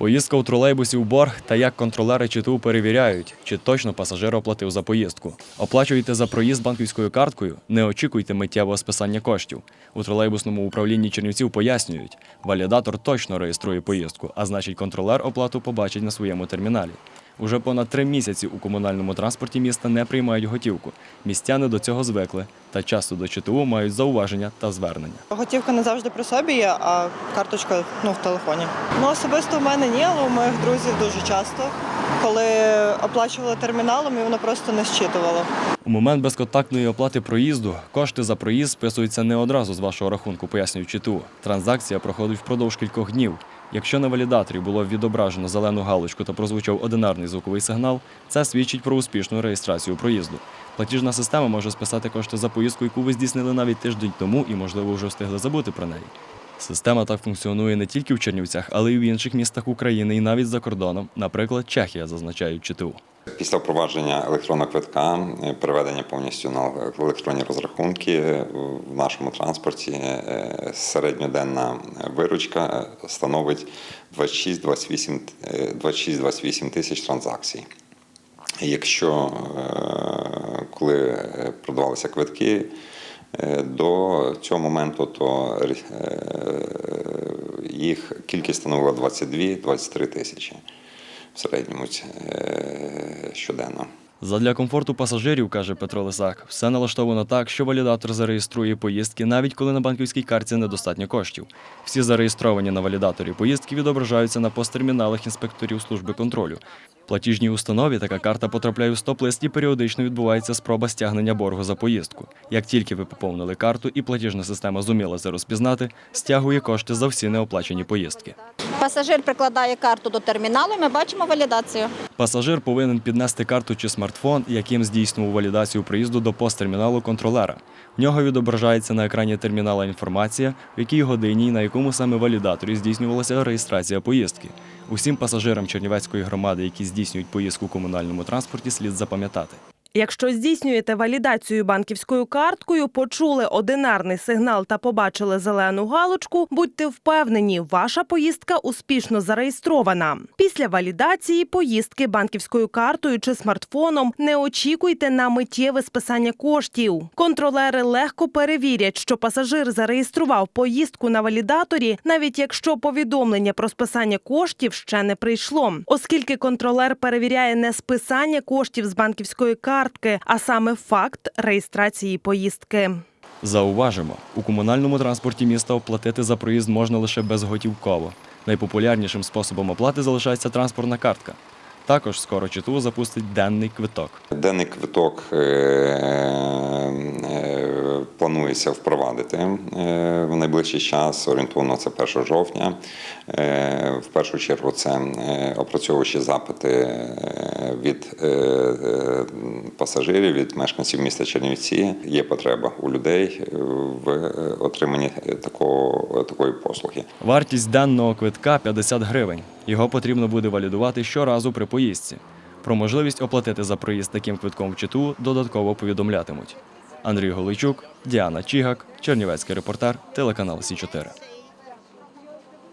Поїздка у тролейбусі в борг та як контролери ЧТУ перевіряють, чи точно пасажир оплатив за поїздку. Оплачуєте за проїзд банківською карткою, не очікуйте миттєвого списання коштів. У тролейбусному управлінні Чернівців пояснюють, валідатор точно реєструє поїздку, а значить контролер оплату побачить на своєму терміналі. Уже понад три місяці у комунальному транспорті міста не приймають готівку. Містяни до цього звикли та часто до ЧТУ мають зауваження та звернення. Готівка не завжди при собі є, а карточка ну, в телефоні. Ну, особисто в мене ні, але у моїх друзів дуже часто, коли оплачували терміналом, і воно просто не щитувало. У момент безконтактної оплати проїзду кошти за проїзд списуються не одразу з вашого рахунку, пояснюють ЧТУ. Транзакція проходить впродовж кількох днів. Якщо на валідаторі було відображено зелену галочку та прозвучав одинарний звуковий сигнал, це свідчить про успішну реєстрацію проїзду. Платіжна система може списати кошти за поїздку, яку ви здійснили навіть тиждень тому і, можливо, вже встигли забути про неї. Система так функціонує не тільки в Чернівцях, але й в інших містах України і навіть за кордоном, наприклад, Чехія, зазначають ЧТУ. Після впровадження електронного квитка, е, переведення повністю на електронні розрахунки е, в нашому транспорті, е, середньоденна виручка становить 26-28 е, 26-28 тисяч транзакцій. Якщо коли продавалися квитки, до цього моменту то їх кількість становила 22-23 тисячі в середньому е, щоденно. Задля комфорту пасажирів, каже Петро Лисак, все налаштовано так, що валідатор зареєструє поїздки, навіть коли на банківській карті недостатньо коштів. Всі зареєстровані на валідаторі поїздки відображаються на посттерміналах інспекторів служби контролю. Платіжній установі така карта потрапляє в стоп-лист і періодично відбувається спроба стягнення боргу за поїздку. Як тільки ви поповнили карту і платіжна система зуміла це розпізнати, стягує кошти за всі неоплачені поїздки. Пасажир прикладає карту до терміналу, ми бачимо валідацію. Пасажир повинен піднести карту чи смартфон, яким здійснював валідацію приїзду до посттерміналу контролера. В нього відображається на екрані термінала інформація, в якій годині і на якому саме валідаторі здійснювалася реєстрація поїздки. Усім пасажирам Чернівецької громади, які здійснюють поїздку у комунальному транспорті, слід запам'ятати. Якщо здійснюєте валідацію банківською карткою, почули одинарний сигнал та побачили зелену галочку, будьте впевнені, ваша поїздка успішно зареєстрована. Після валідації поїздки банківською картою чи смартфоном не очікуйте на миттєве списання коштів. Контролери легко перевірять, що пасажир зареєстрував поїздку на валідаторі, навіть якщо повідомлення про списання коштів ще не прийшло, оскільки контролер перевіряє не списання коштів з банківської картки, а саме факт реєстрації поїздки. Зауважимо, у комунальному транспорті міста оплатити за проїзд можна лише безготівково. Найпопулярнішим способом оплати залишається транспортна картка. Також скоро ЧТУ запустить денний квиток. Денний квиток е, е, планується впровадити е, в найближчий час, орієнтовно це 1 жовтня. Е, В першу чергу це е, опрацьовуючі запити від пасажирів, від мешканців міста Чернівці. Є потреба у людей в отриманні такого, такої послуги. Вартість денного квитка 50 гривень. Його потрібно буде валідувати щоразу при поїздці. Про можливість оплатити за проїзд таким квитком в ЧТУ додатково повідомлятимуть. Андрій Голийчук, Діана Чігак, Чернівецький репортер, телеканал Сі 4